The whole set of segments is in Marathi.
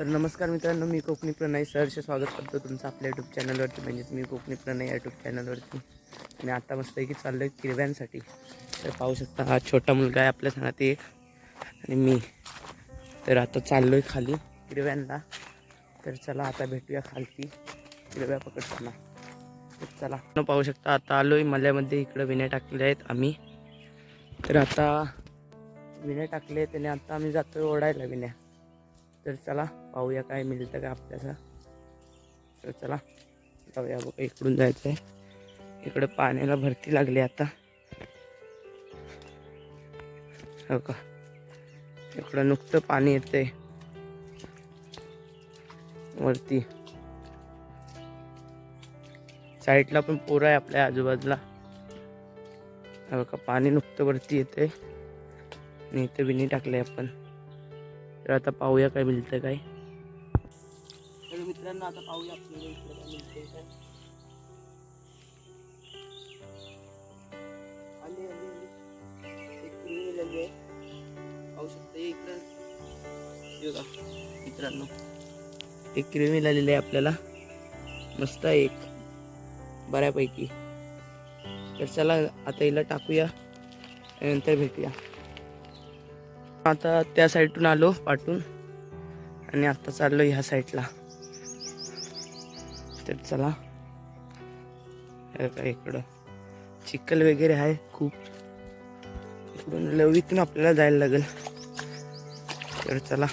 तर नमस्कार मित्रांनो मी कोकणी प्रणय सहर्ष स्वागत करतो तुमचं आपल्या यूट्यूब चॅनलवरती म्हणजेच मी कोकणी प्रणय यूट्यूब चॅनलवरती आणि आता मस्तपैकी चाललो आहे किरव्यांसाठी. तर पाहू शकता हा छोटा मुलगा आहे आपल्या सांगत एक. आणि मी. तर आता चाललो आहे खाली किरव्यांना. तर चला आता भेटूया खालती किरव्या पकडताना. तर चला. न पाहू शकता आता आलो आहे मल्यामध्ये. इकडं विण्या टाकलेल्या आहेत आम्ही. तर आता विण्या टाकले त्याने आता आम्ही जातोय ओढायला विण्या तर चला पाहूया काय मिळतं का आपल्याला. तर चला जाऊया बघा इकडून जायचं आहे इकडं पाण्याला भरती लागली आता. हो का? इकडं नुकतं पाणी येतंय. वरती. साईडला पण पोरं आहे आपल्या आजूबाजूला. हो का? पाणी नुकतं वरती येते आणि इथे बिनी टाकले आपण. तर आता पाहूया काय मिळतं काय. मित्रांनो आता पाहूया आपल्याला मिळतंय काय. आली आली एक मिळाली आहे. पाहू शकता इकडं. मित्रांनो. एक किरवी मिळालेली आहे आपल्याला. मस्त आहे एक. बऱ्यापैकी. तर चला आता हिला टाकूया. नंतर भेटूया. आता त्या साईडून आलो पाठून. आणि आता चाललो ह्या साईडला. तर चला. हे इकडं. चिखल वगैरे आहे खूप. इकडून लवीतून आपल्याला जायला लागेल. तर चला.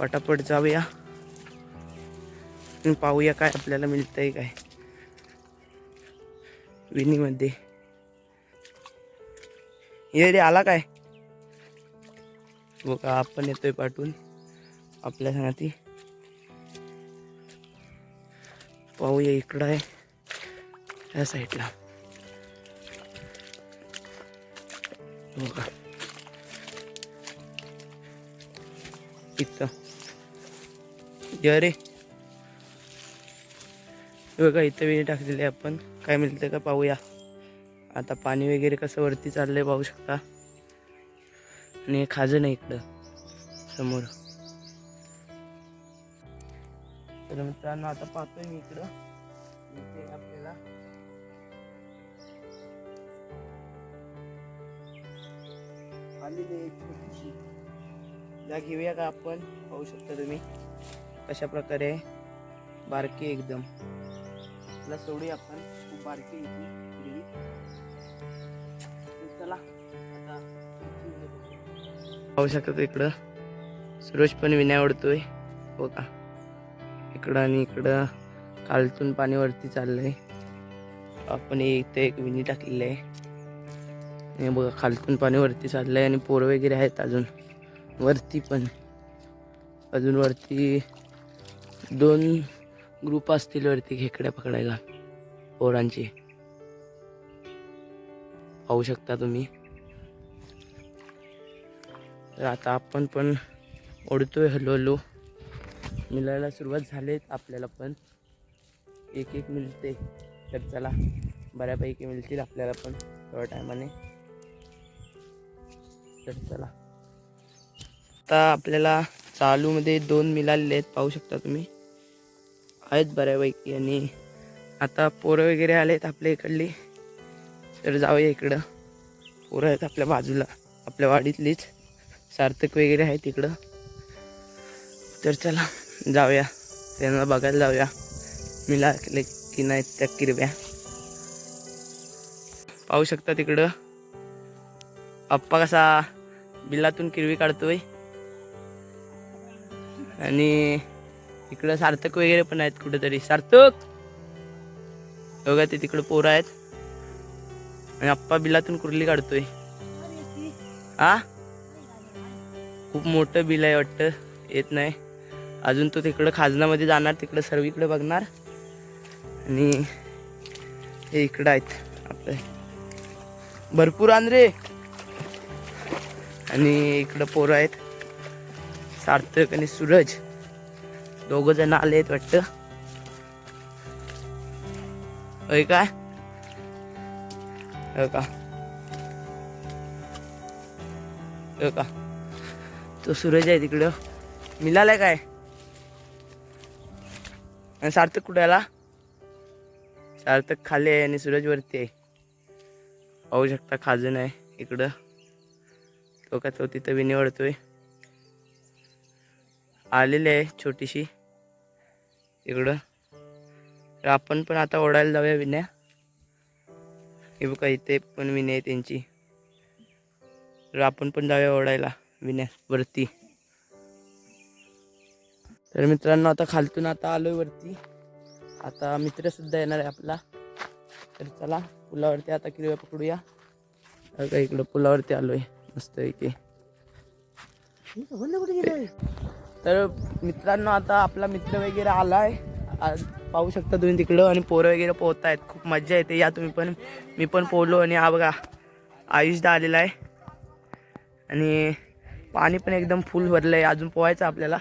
पटापट जाऊया. पाहूया काय आपल्याला मिळतंय काय. विनीमध्ये. ये रे आला काय? बघा आपण येतोय पाठवून. आपल्या सांगती. पाहूया इकडं आहे या साईडला. बघा. इथं. अरे बघा इथं वेळी टाकलेली आहे आपण. काय मिळतं का पाहूया. आता पाणी वगैरे कसं वरती चाललंय पाहू शकता. आणि एक खाजन आहे इकडं समोर. तर मित्रांनो आता पाहतोय मी इकडं. इथे आपल्याला आलेली आहे छोटीशी. जा घेऊया का आपण? पाहू शकता तुम्ही. कशा प्रकारे बारकी एकदम. तिला सोडूया आपण. खूप बारकी आहे पाहू शकतो इकडं. सुरेश पण विण्या आवडतोय हो का? इकडं आणि इकडं खालतून पाणी वरती चाललंय. आपण इथे एक विणी टाकलेली आहे. हे बघा खालतून पाणी वरती चाललंय आणि पोरं वगैरे आहेत अजून. वरती पण. अजून वरती दोन ग्रुप असतील वरती खेकड्या पकडायला. पोरांचे. पाहू शकता तुम्ही. तर आता आपण पण ओढतोय हळूहळू. मिळायला सुरुवात झाली आपल्याला पण. एक एक मिळते तर चला बऱ्यापैकी मिळतील आपल्याला पण थोड्या टायमाने. तर चला. आता आपल्याला चालूमध्ये दोन मिळालेले आहेत पाहू शकता तुम्ही. आहेत बऱ्यापैकी आणि आता पोरं वगैरे आलेत आपल्या इकडली. तर जाऊया इकडं. पोरं आहेत आपल्या बाजूला आपल्या वाडीतलीच. सार्थक वगैरे आहे तिकडं. तर चला जाऊया. त्यांना बघायला जाऊया. मी लागले की नाही त्या किरव्या. पाहू शकता तिकडं. आप्पा कसा बिलातून किरवी काढतोय. आणि इकडं सार्थक वगैरे पण आहेत कुठेतरी. सार्थक! बघा ते तिकडं पोरं आहेत. आणि आप्पा बिलातून कुर्ली काढतोय. हा खूप मोठं बिल आहे वाटतं. येत नाही. अजून तो तिकडं खाजनामध्ये जाणार तिकडं सर्वीकडे बघणार. आणि हे इकडं आहेत आपले. भरपूर आण रे आणि इकडं पोरं आहेत. सार्थक आणि सूरज. दोघं जण आले आहेत वाटतं. होय काय हो का? हो का? तो सूरज आहे तिकडं. मिळालाय काय? आणि सार्थक कुठे आला? सार्थक खाली आहे आणि सूरज वरती आहे. पाहू शकता खाजून आहे इकडं. तो का तो तिथं विणी निवडतोय आलेली आहे छोटीशी. इकडं. तर आपण पण आता ओढायला जाऊया विण्या. हे बघा इथे पण विनय आहे त्यांची. तर आपण पण जाऊया ओढायला. विण्यावरती तर मित्रांनो आता खालतून आता आलोय वरती. आता मित्र सुद्धा येणार आहे आपला. तर चला पुलावरती आता किरव्या पकडूया. काय इकडं पुलावरती आलोय मस्त इथे तर मित्रांनो आता आपला मित्र वगैरे आलाय. आज पाहू शकता तुम्ही तिकडं आणि पोरं वगैरे पोहत आहेत खूप मजा येते. या तुम्ही पण मी पण पोहलो आणि हा बघा आयुषदा आलेला आहे. आणि पाणी पण एकदम फुल भरलं आहे अजून पोहायचं आपल्याला.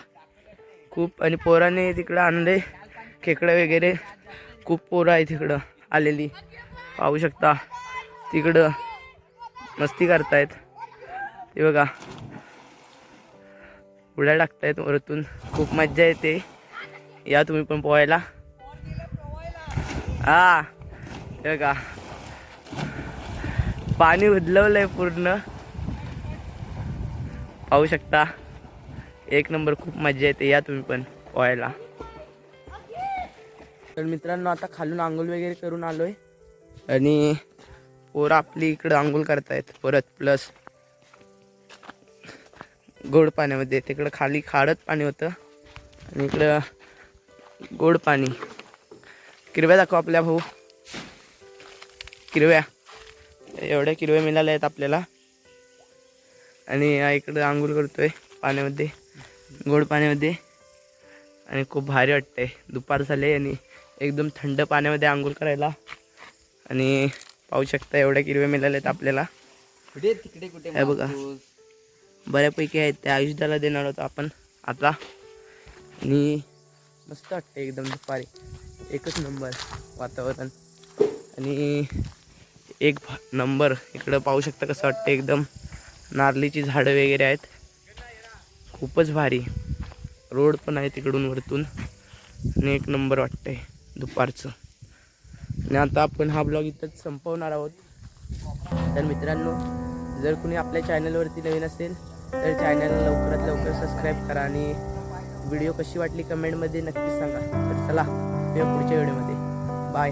खूप आणि पोराने तिकडं आणले खेकडं वगैरे. खूप पोरं आहे तिकडं आलेली. पाहू शकता तिकडं मस्ती करतायत. ते बघा. उड्या टाकतायत वरतून. खूप मज्जा येते. या तुम्ही पण पोहायला. हा ते बघा. पाणी उदलवलंय पूर्ण. पाहू शकता. एक नंबर खूप मजा येते या तुम्ही पण पोहायला. तर मित्रांनो आता खालून आंघोळ वगैरे करून आलोय. आणि पोरं आपली इकडं आंघोळ करतायत. परत प्लस गोड पाण्यामध्ये. तिकडं खाली खाडत पाणी होतं. आणि इकडं गोड पाणी. किरव्या दाखव आपल्या भाऊ. किरव्या. एवढ्या किरव्या मिळाल्या आहेत आपल्याला. आणि हा इकडं आंघोळ करतोय पाण्यामध्ये गोड पाण्यामध्ये. आणि खूप भारी वाटतंय. दुपार झाले आणि एकदम थंड पाण्यामध्ये आंघोळ करायला. आणि पाहू शकता एवढ्या किरव्या मिळाल्या आहेत आपल्याला. कुठे तिकडे कुठे हे बघा. बऱ्यापैकी आहेत. त्या आयुष्याला देणार होतो आपण आता. आणि मस्त वाटतं एकदम दुपारी. एकच नंबर वातावरण. आणि एक नंबर. इकडं पाहू शकता कसं वाटतं एकदम. नारळीची झाडं वगैरे आहेत. खूपच भारी. रोड पण आहे तिकडून वरतून. आणि एक नंबर वाटतंय दुपारचं. आणि आता आपण हा ब्लॉग इथंच संपवणार आहोत. तर मित्रांनो जर कुणी आपल्या चॅनलवरती नवीन असेल तर चॅनल लवकरात लवकर सबस्क्राईब करा आणि व्हिडिओ कशी वाटली कमेंटमध्ये नक्कीच सांगा. तर चला पुढच्या व्हिडिओमध्ये. बाय.